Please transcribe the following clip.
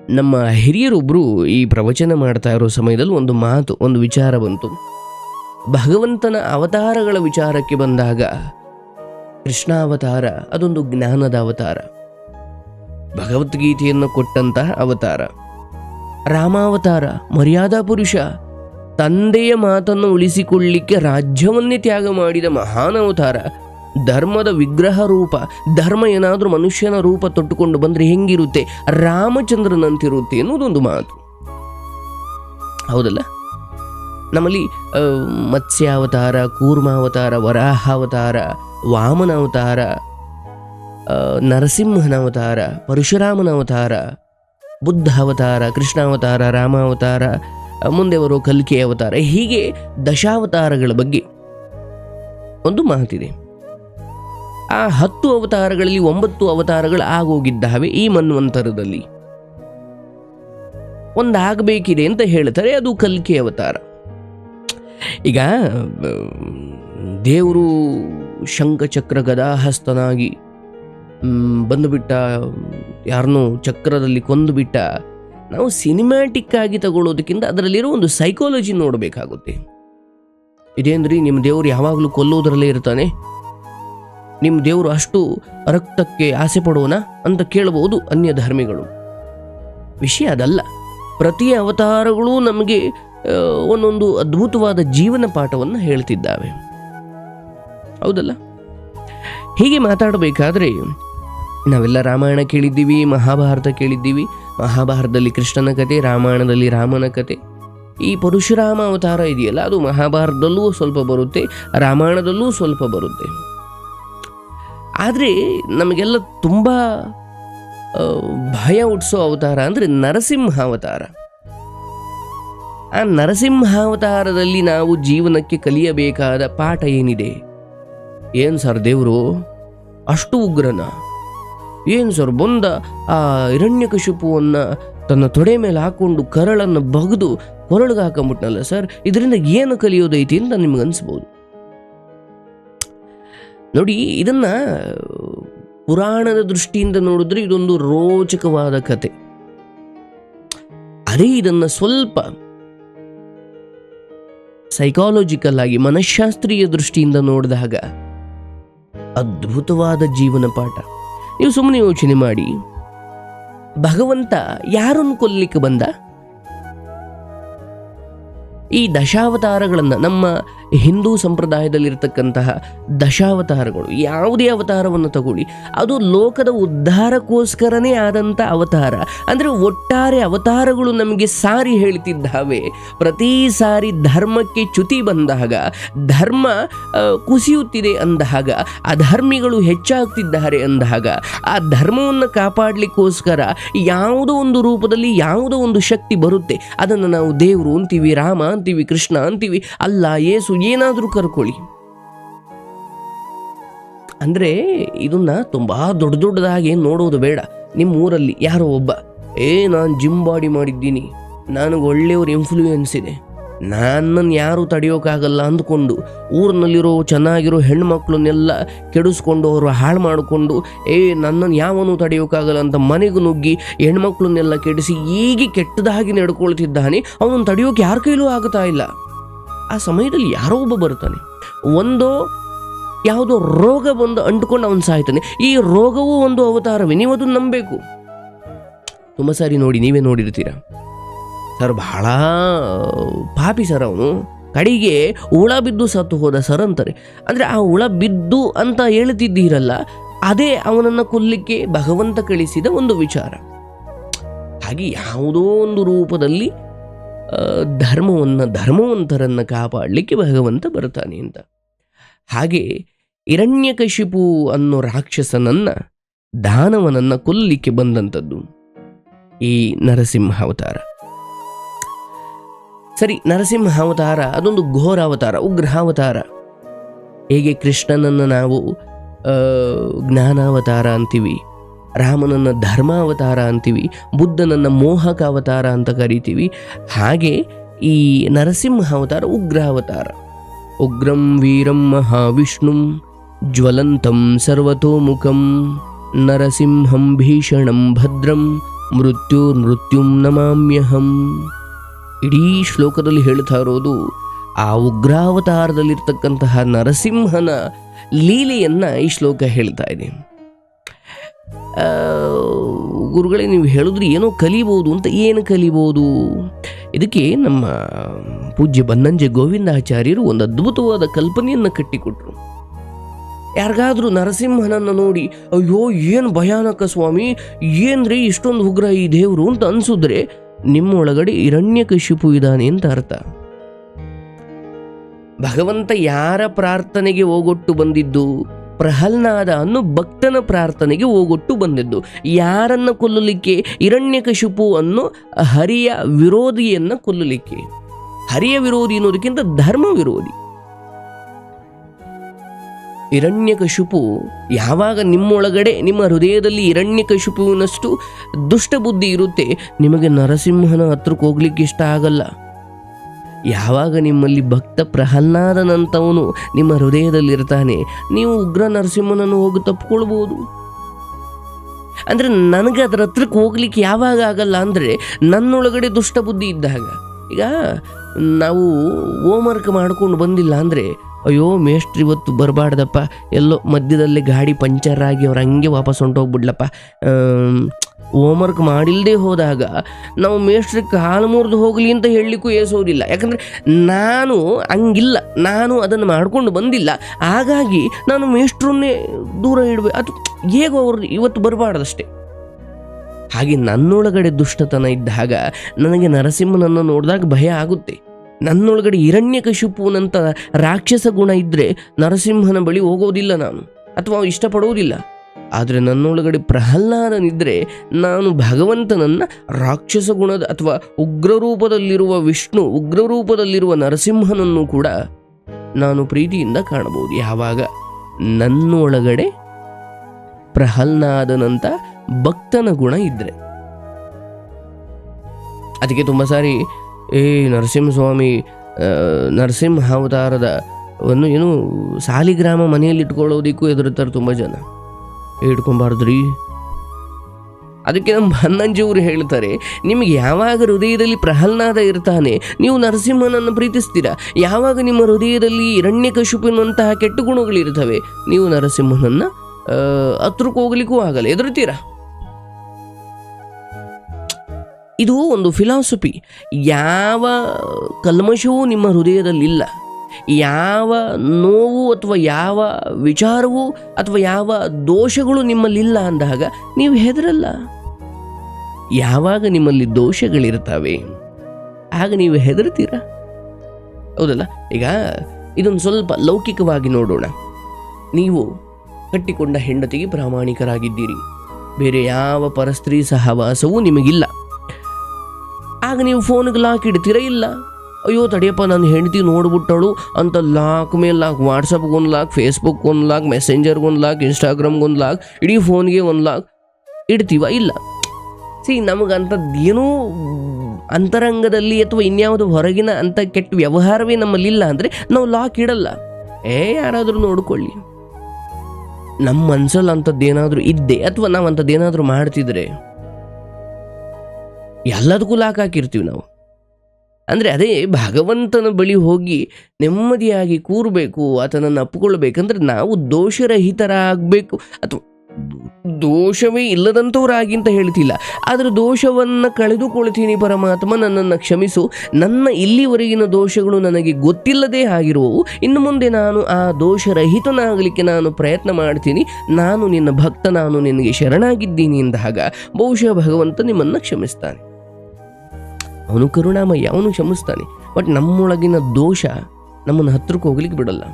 ನಮ್ಮ ಹಿರಿಯರೊಬ್ಬರು ಈ ಪ್ರವಚನ ಮಾಡ್ತಾ ಇರೋ ಸಮಯದಲ್ಲಿ ಒಂದು ಮಾತು, ಒಂದು ವಿಚಾರ ಬಂತು. ಭಗವಂತನ ಅವತಾರಗಳ ವಿಚಾರಕ್ಕೆ ಬಂದಾಗ ಕೃಷ್ಣಾವತಾರ, ಅದೊಂದು ಜ್ಞಾನದ ಅವತಾರ. ಭಗವದ್ಗೀತೆಯನ್ನು ಕೊಟ್ಟಂತಹ ಅವತಾರ. ರಾಮಾವತಾರ, ಮರ್ಯಾದಾ ಪುರುಷ, ತಂದೆಯ ಮಾತನ್ನು ಉಳಿಸಿಕೊಳ್ಳಿಕ್ಕೆ ರಾಜ್ಯವನ್ನೇ ತ್ಯಾಗ ಮಾಡಿದ ಮಹಾನ್ ಅವತಾರ. ಧರ್ಮದ ವಿಗ್ರಹ ರೂಪ ಧರ್ಮ ಏನಾದರೂ ಮನುಷ್ಯನ ರೂಪ ತೊಟ್ಟುಕೊಂಡು ಬಂದರೆ ಹೆಂಗಿರುತ್ತೆ? ರಾಮಚಂದ್ರನಂತಿರುತ್ತೆ ಅನ್ನೋದೊಂದು ಮಾತು. ಹೌದಲ್ಲ? ನಮ್ಮಲ್ಲಿ ಮತ್ಸ್ಯಾವತಾರ ಕೂರ್ಮಾವತಾರ ವರಾಹಾವತಾರ ವಾಮನ ಅವತಾರ ಆ, ನರಸಿಂಹನ ಅವತಾರ ಪರಶುರಾಮನ ಅವತಾರ ಬುದ್ಧ ಅವತಾರ ಕೃಷ್ಣಾವತಾರ ರಾಮಾವತಾರ ಮುಂದೆ ಬರೋ ಕಲ್ಕಿ ಅವತಾರ ಹೀಗೆ ದಶಾವತಾರಗಳ ಬಗ್ಗೆ ಒಂದು ಮಾತಿದೆ. ಆ ಹತ್ತು ಅವತಾರಗಳಲ್ಲಿ ಒಂಬತ್ತು ಅವತಾರಗಳು ಆಗೋಗಿದ್ದಾವೆ ಈ ಮನ್ವಂತರದಲ್ಲಿ. ಒಂದಾಗಬೇಕಿದೆ ಅಂತ ಹೇಳ್ತಾರೆ, ಅದು ಕಲ್ಕಿ ಅವತಾರ. ಈಗ, ದೇವರು ಶಂಖಚಕ್ರ ಗದಾಹಸ್ತನಾಗಿ ಬಂದುಬಿಟ್ಟ, ಯಾರನ್ನೂ ಚಕ್ರದಲ್ಲಿ ಕೊಂದು ಬಿಟ್ಟ ನಾವು ಸಿನಿಮ್ಯಾಟಿಕ್ ಆಗಿ ತಗೊಳ್ಳೋದಕ್ಕಿಂತ ಅದರಲ್ಲಿರೋ ಒಂದು ಸೈಕಾಲಜಿ ನೋಡಬೇಕಾಗುತ್ತೆ. ಇದೇಂದ್ರಿ ನಿಮ್ಮ ದೇವರು ಯಾವಾಗಲೂ ಕೊಲ್ಲೋದರಲ್ಲೇ ಇರ್ತಾನೆ? ನಿಮ್ಮ ದೇವರು ಅಷ್ಟು ರಕ್ತಕ್ಕೆ ಆಸೆ ಪಡೋಣ ಅಂತ ಕೇಳಬಹುದು ಅನ್ಯ ಧರ್ಮಿಗಳು. ವಿಷಯ ಅದಲ್ಲ. ಪ್ರತಿ ಅವತಾರಗಳು ನಮಗೆ ಒಂದೊಂದು ಅದ್ಭುತವಾದ ಜೀವನ ಪಾಠವನ್ನು ಹೇಳ್ತಿದ್ದಾವೆ. ಹೌದಲ್ಲ? ಹೀಗೆ ಮಾತಾಡಬೇಕಾದ್ರೆ, ನಾವೆಲ್ಲ ರಾಮಾಯಣ ಕೇಳಿದ್ದೀವಿ, ಮಹಾಭಾರತ ಕೇಳಿದ್ದೀವಿ. ಮಹಾಭಾರತದಲ್ಲಿ ಕೃಷ್ಣನ ಕತೆ, ರಾಮಾಯಣದಲ್ಲಿ ರಾಮನ ಕತೆ. ಈ ಪರಶುರಾಮ ಅವತಾರ ಇದೆಯಲ್ಲ, ಅದು ಮಹಾಭಾರತದಲ್ಲೂ ಸ್ವಲ್ಪ ಬರುತ್ತೆ, ರಾಮಾಯಣದಲ್ಲೂ ಸ್ವಲ್ಪ ಬರುತ್ತೆ. ಆದರೆ ನಮಗೆಲ್ಲ ತುಂಬ ಭಯ ಹುಟ್ಟಿಸೋ ಅವತಾರ ಅಂದರೆ ನರಸಿಂಹ ಅವತಾರ ಆ ನರಸಿಂಹಾವತಾರದಲ್ಲಿ ನಾವು ಜೀವನಕ್ಕೆ ಕಲಿಯಬೇಕಾದ ಪಾಠ ಏನಿದೆ? ಏನು ಸರ್ ದೇವರು? ಅಷ್ಟು ಉಗ್ರನ? ಏನು ಸರ್ ಬಂದ? ಆ ಹಿರಣ್ಯಕಶಿಪುವನ್ನು ತನ್ನ ತೊಡೆ ಮೇಲೆ ಹಾಕೊಂಡು ಕರಳನ್ನು ಬಗೆದು ಕೊರಳಿಗೆ ಹಾಕೊಂಬಿಟ್ನಲ್ಲ ಸರ್? ಇದರಿಂದ ಏನು ಕಲಿಯೋದೈತಿ ಅಂತ ನಿಮ್ಗೆ ಅನ್ಸ್ಬೋದು? ನೋಡಿ, ಇದನ್ನ ಪುರಾಣದ ದೃಷ್ಟಿಯಿಂದ ನೋಡಿದ್ರೆ ಇದೊಂದು ರೋಚಕವಾದ ಕತೆ. ಅದೇ ಇದನ್ನ ಸ್ವಲ್ಪ ಸೈಕಾಲಜಿಕಲ್ ಆಗಿ ಮನಃಶಾಸ್ತ್ರೀಯ ದೃಷ್ಟಿಯಿಂದ ನೋಡಿದಾಗ ಅದ್ಭುತವಾದ ಜೀವನ ಪಾಠ. ನೀವು ಸುಮ್ಮನೆ ಯೋಚನೆ ಮಾಡಿ, ಭಗವಂತ ಯಾರನ್ನು ಕೊಲ್ಲಿಕ್ಕೆ ಬಂದ? ಈ ದಶಾವತಾರಗಳನ್ನು ನಮ್ಮ ಹಿಂದೂ ಸಂಪ್ರದಾಯದಲ್ಲಿರ್ತಕ್ಕಂತಹ ದಶಾವತಾರಗಳು. ಯಾವುದೇ ಅವತಾರವನ್ನು ತಗೊಳ್ಳಿ. ಅದು ಲೋಕದ ಉದ್ಧಾರಕ್ಕೋಸ್ಕರನೇ ಆದಂಥ ಅವತಾರ. ಅಂದರೆ ಒಟ್ಟಾರೆ ಅವತಾರಗಳು ನಮಗೆ ಸಾರಿ ಹೇಳ್ತಿದ್ದಾವೆ. ಪ್ರತಿ ಸಾರಿ ಧರ್ಮಕ್ಕೆ ಚ್ಯುತಿ ಬಂದಾಗ, ಧರ್ಮ ಕುಸಿಯುತ್ತಿದೆ ಅಂದಾಗ, ಅಧರ್ಮಿಗಳು ಹೆಚ್ಚಾಗ್ತಿದ್ದಾರೆ ಅಂದಾಗ, ಆ ಧರ್ಮವನ್ನು ಕಾಪಾಡಲಿಕ್ಕೋಸ್ಕರ ಯಾವುದೋ ಒಂದು ರೂಪದಲ್ಲಿ ಯಾವುದೋ ಒಂದು ಶಕ್ತಿ ಬರುತ್ತೆ. ಅದನ್ನು ನಾವು ದೇವರು ಅಂತೀವಿ, ರಾಮ ಅಂತೀವಿ, ಕೃಷ್ಣ ಅಂತೀವಿ, ಅಲ್ಲ ಏಸು ಏನಾದರೂ ಕರ್ಕೊಳ್ಳಿ. ಅಂದರೆ ಇದನ್ನ ತುಂಬ ದೊಡ್ಡ ದೊಡ್ಡದಾಗಿ ನೋಡೋದು ಬೇಡ. ನಿಮ್ಮ ಊರಲ್ಲಿ ಯಾರೋ ಒಬ್ಬ, ಏ, ನಾನು ಜಿಮ್ ಬಾಡಿ ಮಾಡಿದ್ದೀನಿ. ನನಗೆ ಒಳ್ಳೆಯವ್ರ ಇನ್ಫ್ಲೂಯೆನ್ಸ್ ಇದೆ. ನನ್ನನ್ನು ಯಾರು ತಡೆಯೋಕ್ಕಾಗಲ್ಲ ಅಂದ್ಕೊಂಡು ಊರಿನಲ್ಲಿರೋ ಚೆನ್ನಾಗಿರೋ ಹೆಣ್ಮಕ್ಳನ್ನೆಲ್ಲ ಕೆಡಿಸ್ಕೊಂಡು ಅವರು ಹಾಳು ಮಾಡಿಕೊಂಡು, ಏ ನನ್ನನ್ನು ಯಾವನು ತಡೆಯೋಕ್ಕಾಗಲ್ಲ ಅಂತ ಮನೆಗೆ ನುಗ್ಗಿ ಹೆಣ್ಮಕ್ಳನ್ನೆಲ್ಲ ಕೆಡಿಸಿ, ಈಗ ಕೆಟ್ಟದಾಗಿ ನಡ್ಕೊಳ್ತಿದ್ದಾನೆ. ಅವನನ್ನು ತಡೆಯೋಕೆ ಯಾರ ಕೈಲೂ ಆಗ್ತಾ ಇಲ್ಲ. ಆ ಸಮಯದಲ್ಲಿ ಯಾರೋ ಒಬ್ಬ ಬರ್ತಾನೆ ಒಂದು ಯಾವುದೋ ರೋಗ ಬಂದು ಅಂಟ್ಕೊಂಡು ಅವನು ಸಾಯ್ತಾನೆ. ಈ ರೋಗವೂ ಒಂದು ಅವತಾರವೇ ನೀವು ಅದನ್ನು ನಂಬಬೇಕು. ತುಂಬ ಸಾರಿ ನೋಡಿ, ನೀವೇ ನೋಡಿರ್ತೀರ? ಸರ್, ಬಹಳ, ಪಾಪಿ ಸರ್ ಅವನು. ಕಡೆಗೆ ಹುಳ ಬಿದ್ದು ಸತ್ತು ಹೋದ ಸರ್ ಅಂತಾರೆ. ಅಂದರೆ ಆ ಹುಳ ಬಿದ್ದು ಅಂತ ಹೇಳ್ತಿದ್ದೀರಲ್ಲ, ಅದೇ ಅವನನ್ನು ಕೊಲ್ಲಿಕ್ಕೆ ಭಗವಂತ ಕಳಿಸಿದ ಒಂದು ವಿಚಾರ. ಹಾಗೆ ಯಾವುದೋ ಒಂದು ರೂಪದಲ್ಲಿ ಧರ್ಮವನ್ನು, ಧರ್ಮವಂತರನ್ನು ಕಾಪಾಡಲಿಕ್ಕೆ ಭಗವಂತ ಬರ್ತಾನೆ ಅಂತ. ಹಾಗೆ ಹಿರಣ್ಯಕಶಿಪು ಅನ್ನೋ ರಾಕ್ಷಸನನ್ನು, ದಾನವನನ್ನು ಕೊಲ್ಲಿಕ್ಕೆ ಬಂದಂಥದ್ದು ಈ ನರಸಿಂಹ ಅವತಾರ. ಸರಿ, ನರಸಿಂಹ ಅವತಾರ, ಅದೊಂದು ಘೋರ ಅವತಾರ ಉಗ್ರಹಾವತಾರ ಹೇಗೆ ಕೃಷ್ಣನನ್ನು ನಾವು ಜ್ಞಾನಾವತಾರ ಅಂತೀವಿ. ರಾಮನನ್ನ ಧರ್ಮಾವತಾರ ಅಂತೀವಿ, ಬುದ್ಧನನ್ನ ಮೋಹಕ ಅವತಾರ ಅಂತ ಕರಿತೀವಿ. ಹಾಗೆ ಈ ನರಸಿಂಹ ಅವತಾರ ಉಗ್ರ ಅವತಾರ ಉಗ್ರಂ ವೀರಂ ಮಹಾವಿಷ್ಣುಂ ಜ್ವಲಂತಂ ಸರ್ವತೋಮುಖಂ ನರಸಿಂಹಂ ಭೀಷಣಂ ಭದ್ರಂ ಮೃತ್ಯು ಮೃತ್ಯುಂ ನಮಾಮ್ಯಹಂ. ಇಡೀ ಶ್ಲೋಕದಲ್ಲಿ ಹೇಳ್ತಾ ಇರೋದು ಆ ಉಗ್ರಾವತಾರದಲ್ಲಿರ್ತಕ್ಕಂತಹ ನರಸಿಂಹನ ಲೀಲೆಯನ್ನು ಈ ಶ್ಲೋಕ ಹೇಳ್ತಾ ಇದೆ. ಗುರುಗಳೇ, ನೀವು ಹೇಳಿದ್ರೆ ಏನೋ ಕಲಿಬೋದು ಅಂತ ಏನು ಕಲಿಬೋದು? ಇದಕ್ಕೆ ನಮ್ಮ ಪೂಜ್ಯ ಬನ್ನಂಜೆ ಗೋವಿಂದಾಚಾರ್ಯರು ಒಂದು ಅದ್ಭುತವಾದ ಕಲ್ಪನೆಯನ್ನು ಕಟ್ಟಿಕೊಟ್ರು. ಯಾರಿಗಾದರೂ ನರಸಿಂಹನನ್ನು ನೋಡಿ, ಅಯ್ಯೋ, ಏನು ಭಯಾನಕ ಸ್ವಾಮಿ, ಏನ್ರಿ ಇಷ್ಟೊಂದು ಉಗ್ರ ಈ ದೇವರು? ಅಂತ ಅನಿಸಿದ್ರೆ ನಿಮ್ಮೊಳಗಡೆ ಹಿರಣ್ಯಕಶಿಪು ಇದ್ದಾನೆ ಅಂತ ಅರ್ಥ. ಭಗವಂತ ಯಾರ ಪ್ರಾರ್ಥನೆಗೆ ಹೋಗೊಟ್ಟು ಬಂದಿದ್ದು? ಪ್ರಹಲ್ನಾದ ಅನ್ನು ಭಕ್ತನ ಪ್ರಾರ್ಥನೆಗೆ ಓಗೊಟ್ಟು ಬಂದಿದ್ದು. ಯಾರನ್ನು ಕೊಲ್ಲಲಿಕ್ಕೆ? ಹಿರಣ್ಯಕಶಿಪು ಅನ್ನು ಹರಿಯ ವಿರೋಧಿಯನ್ನು ಕೊಲ್ಲಲಿಕ್ಕೆ. ಹರಿಯ ವಿರೋಧಿ ಅನ್ನೋದಕ್ಕಿಂತ ಧರ್ಮ ವಿರೋಧಿ. ಹಿರಣ್ಯಕಶಿಪು ಯಾವಾಗ ನಿಮ್ಮೊಳಗಡೆ, ನಿಮ್ಮ ಹೃದಯದಲ್ಲಿ ಹಿರಣ್ಯಕಶಿಪುವಿನಷ್ಟು ದುಷ್ಟ ಬುದ್ಧಿ ಇರುತ್ತೆ, ನಿಮಗೆ ನರಸಿಂಹನ ಹತ್ರಕ್ಕೆ ಹೋಗ್ಲಿಕ್ಕೆ ಇಷ್ಟ ಆಗಲ್ಲ. ಯಾವಾಗ ನಿಮ್ಮಲ್ಲಿ ಭಕ್ತ ಪ್ರಹ್ಲಾದನಂತವನು ನಿಮ್ಮ ಹೃದಯದಲ್ಲಿರ್ತಾನೆ, ನೀವು ಉಗ್ರ ನರಸಿಂಹನನ್ನು ಹೋಗಿ ತಪ್ಪಿಕೊಳ್ಬೋದು ಅಂದರೆ ನನಗೆ ಅದರ ಹತ್ರಕ್ಕೆ ಹೋಗ್ಲಿಕ್ಕೆ ಯಾವಾಗ ಆಗಲ್ಲ ಅಂದರೆ ನನ್ನೊಳಗಡೆ ದುಷ್ಟ ಬುದ್ಧಿ ಇದ್ದಾಗ ಈಗ ನಾವು ಹೋಮ್ವರ್ಕ್ ಮಾಡ್ಕೊಂಡು ಬಂದಿಲ್ಲ ಅಂದರೆ, ಅಯ್ಯೋ ಮೇಷ್ಟ್ರು ಇವತ್ತು ಬರಬಾರ್ದಪ್ಪ, ಎಲ್ಲೋ ಮಧ್ಯದಲ್ಲೇ ಗಾಡಿ ಪಂಚರ್ ಆಗಿ ಅವ್ರು ಹಂಗೆ ವಾಪಸ್ ಹೊಂಟೋಗ್ಬಿಡ್ಲಪ್ಪ. ಹೋಮ್ವರ್ಕ್ ಮಾಡಿಲ್ಲದೆ ಹೋದಾಗ ನಾವು ಮೇಷ್ಟ್ರಿಗೆ ಕಾಲು ಮುರಿದು ಹೋಗಲಿ ಅಂತ ಹೇಳಲಿಕ್ಕೂ ಏಸೋದಿಲ್ಲ. ಯಾಕಂದರೆ ನಾನು ಹಂಗಿಲ್ಲ. ನಾನು ಅದನ್ನು ಮಾಡಿಕೊಂಡು ಬಂದಿಲ್ಲ. ಹಾಗಾಗಿ ನಾನು ಮೇಷ್ಟ್ರನ್ನೇ ದೂರ ಇಡಬೇಕು ಅದು ಹೇಗೋ ಅವ್ರು ಇವತ್ತು ಬರಬಾರ್ದಷ್ಟೇ. ಹಾಗೆ ನನ್ನೊಳಗಡೆ ದುಷ್ಟತನ ಇದ್ದಾಗ ನನಗೆ ನರಸಿಂಹನನ್ನು ನೋಡಿದಾಗ ಭಯ ಆಗುತ್ತೆ. ನನ್ನೊಳಗಡೆ ಹಿರಣ್ಯಕಶಿಪುನಂತ ರಾಕ್ಷಸ ಗುಣ ಇದ್ದರೆ ನರಸಿಂಹನ ಬಳಿ ಹೋಗೋದಿಲ್ಲ ನಾನು. ಅಥವಾ ಇಷ್ಟಪಡೋದಿಲ್ಲ. ಆದರೆ ನನ್ನೊಳಗಡೆ ಪ್ರಹ್ಲಾದನಿದ್ದರೆ ನಾನು ಭಗವಂತನನ್ನ ರಾಕ್ಷಸ ಗುಣದ ಅಥವಾ ಉಗ್ರರೂಪದಲ್ಲಿರುವ ವಿಷ್ಣು, ಉಗ್ರರೂಪದಲ್ಲಿರುವ ನರಸಿಂಹನನ್ನು ಕೂಡ ನಾನು ಪ್ರೀತಿಯಿಂದ ಕಾಣಬಹುದು. ಯಾವಾಗ? ನನ್ನೊಳಗಡೆ ಪ್ರಹ್ಲಾದನಂತ ಭಕ್ತನ ಗುಣ ಇದ್ದರೆ ಅದಕ್ಕೆ ತುಂಬ ಸಾರಿ, ಏ ನರಸಿಂಹಸ್ವಾಮಿ ಸ್ವಾಮಿ ನರಸಿಂಹ ಅವತಾರದ ಒಂದು ಏನು ಸಾಲಿಗ್ರಾಮ ಮನೆಯಲ್ಲಿ ಇಟ್ಕೊಳ್ಳೋದಕ್ಕೂ ಎದುರುತ್ತಾರೆ ತುಂಬ ಜನ. ಇಟ್ಕೊಂಬಾರ್ದ್ರಿ ಅದಕ್ಕೆ ನಮ್ಮ ಹನ್ನಂಜವರು ಹೇಳ್ತಾರೆ, ನಿಮಗೆ ಯಾವಾಗ ಹೃದಯದಲ್ಲಿ ಪ್ರಹ್ಲಾದ ಇರ್ತಾನೆ, ನೀವು ನರಸಿಂಹನನ್ನು ಪ್ರೀತಿಸ್ತೀರಾ? ಯಾವಾಗ ನಿಮ್ಮ ಹೃದಯದಲ್ಲಿ ಹಿರಣ್ಯಕಶುಪಿನಂತಹ ಕೆಟ್ಟ ಗುಣಗಳಿರ್ತವೆ ನೀವು ನರಸಿಂಹನನ್ನು ಹತ್ರಕ್ಕೆ ಹೋಗ್ಲಿಕ್ಕೂ ಆಗಲ್ಲ. ಎದುರುತ್ತೀರಾ ಇದು ಒಂದು ಫಿಲಾಸಫಿ ಯಾವ ಕಲ್ಮಶವೂ ನಿಮ್ಮ ಹೃದಯದಲ್ಲಿಲ್ಲ. ಯಾವ ನೋವು ಅಥವಾ ಯಾವ ವಿಚಾರವು ಅಥವಾ ಯಾವ ದೋಷಗಳು ನಿಮ್ಮಲ್ಲಿಲ್ಲ ಅಂದಾಗ ನೀವು ಹೆದರಲ್ಲ. ಯಾವಾಗ ನಿಮ್ಮಲ್ಲಿ ದೋಷಗಳಿರ್ತವೆ ಆಗ ನೀವು ಹೆದರ್ತೀರ ಹೌದಲ್ಲ? ಈಗ ಇದೊಂದು ಸ್ವಲ್ಪ ಲೌಕಿಕವಾಗಿ ನೋಡೋಣ. ನೀವು ಕಟ್ಟಿಕೊಂಡ ಹೆಂಡತಿಗೆ ಪ್ರಾಮಾಣಿಕರಾಗಿದ್ದೀರಿ. ಬೇರೆ ಯಾವ ಪರಸ್ತ್ರೀ ಸಹವಾಸವೂ ನಿಮಗಿಲ್ಲ. ಆಗ ನೀವು ಫೋನ್ಗೆ ಲಾಕ್ ಇಡ್ತೀರಾ ಇಲ್ಲ? ಅಯ್ಯೋ ತಡಿಯಪ್ಪ ನನ್ನ ಹೆಂಡತಿ ನೋಡ್ಬಿಟ್ಟಳು ಅಂತ ಲಾಕ್ ಮೇಲೆ ಲಾಕ್, ವಾಟ್ಸಪ್ಗೆ ಒಂದು ಲಾಕ್ ಫೇಸ್ಬುಕ್ ಒಂದು ಲಾಕ್, ಮೆಸೆಂಜರ್ಗೆ ಒಂದು ಲಾಕ್, ಇನ್ಸ್ಟಾಗ್ರಾಮ್ಗೆ ಒಂದು ಲಾಕ್, ಇಡೀ ಫೋನ್ಗೆ ಒಂದು ಲಾಕ್ ಇಡ್ತೀವ? ಇಲ್ಲ. ಸಿ ನಮಗಂತ ಏನೂ ಅಂತರಂಗದಲ್ಲಿ ಅಥವಾ ಇನ್ಯಾವುದು ಹೊರಗಿನ ಅಂತ ಕೆಟ್ಟ ವ್ಯವಹಾರವೇ ನಮ್ಮಲ್ಲಿಲ್ಲ ಅಂದರೆ ನಾವು ಲಾಕ್ ಇಡಲ್ಲ. ಏ, ಯಾರಾದರೂ ನೋಡ್ಕೊಳ್ಳಿ. ನಮ್ಮ ಮನ್ಸಲ್ಲಿ ಅಂಥದ್ದೇನಾದರೂ ಇದ್ದೆ ಅಥವಾ ನಾವು ಅಂಥದ್ದೇನಾದರೂ ಮಾಡ್ತಿದ್ರೆ ಎಲ್ಲದಕ್ಕೂ ಲಾಕ್ ಹಾಕಿರ್ತೀವಿ ನಾವು. ಅಂದರೆ ಅದೇ ಭಗವಂತನ ಬಳಿ ಹೋಗಿ ನೆಮ್ಮದಿಯಾಗಿ ಕೂರಬೇಕು, ಆತನನ್ನು ಅಪ್ಪಿಕೊಳ್ಬೇಕಂದ್ರೆ ನಾವು ದೋಷರಹಿತರಾಗಬೇಕು. ಅಥವಾ ದೋಷವೇ ಇಲ್ಲದಂಥವ್ರಾಗಿ ಅಂತ ಹೇಳ್ತಿಲ್ಲ. ಆದರೆ ದೋಷವನ್ನು ಕಳೆದುಕೊಳ್ತೀನಿ ಪರಮಾತ್ಮ, ನನ್ನನ್ನು ಕ್ಷಮಿಸು. ನನ್ನ ಇಲ್ಲಿವರೆಗಿನ ದೋಷಗಳು ನನಗೆ ಗೊತ್ತಿಲ್ಲದೇ ಆಗಿರುವವು. ಇನ್ನು ಮುಂದೆ ನಾನು ಆ ದೋಷರಹಿತನಾಗಲಿಕ್ಕೆ ನಾನು ಪ್ರಯತ್ನ ಮಾಡ್ತೀನಿ. ನಾನು ನಿನ್ನ ಭಕ್ತ, ನಾನು ನಿನಗೆ ಶರಣಾಗಿದ್ದೀನಿ ಎಂದಾಗ ಬಹುಶಃ ಭಗವಂತ ನಿಮ್ಮನ್ನು ಕ್ಷಮಿಸ್ತಾನೆ. ಅವನು ಕರುಣಾಮಯ್ಯ ಅವನು ಕ್ಷಮಿಸ್ತಾನೆ ಬಟ್ ನಮ್ಮೊಳಗಿನ ದೋಷ ನಮ್ಮನ್ನು ಹತ್ರಕ್ಕೆ ಹೋಗ್ಲಿಕ್ಕೆ ಬಿಡಲ್ಲ.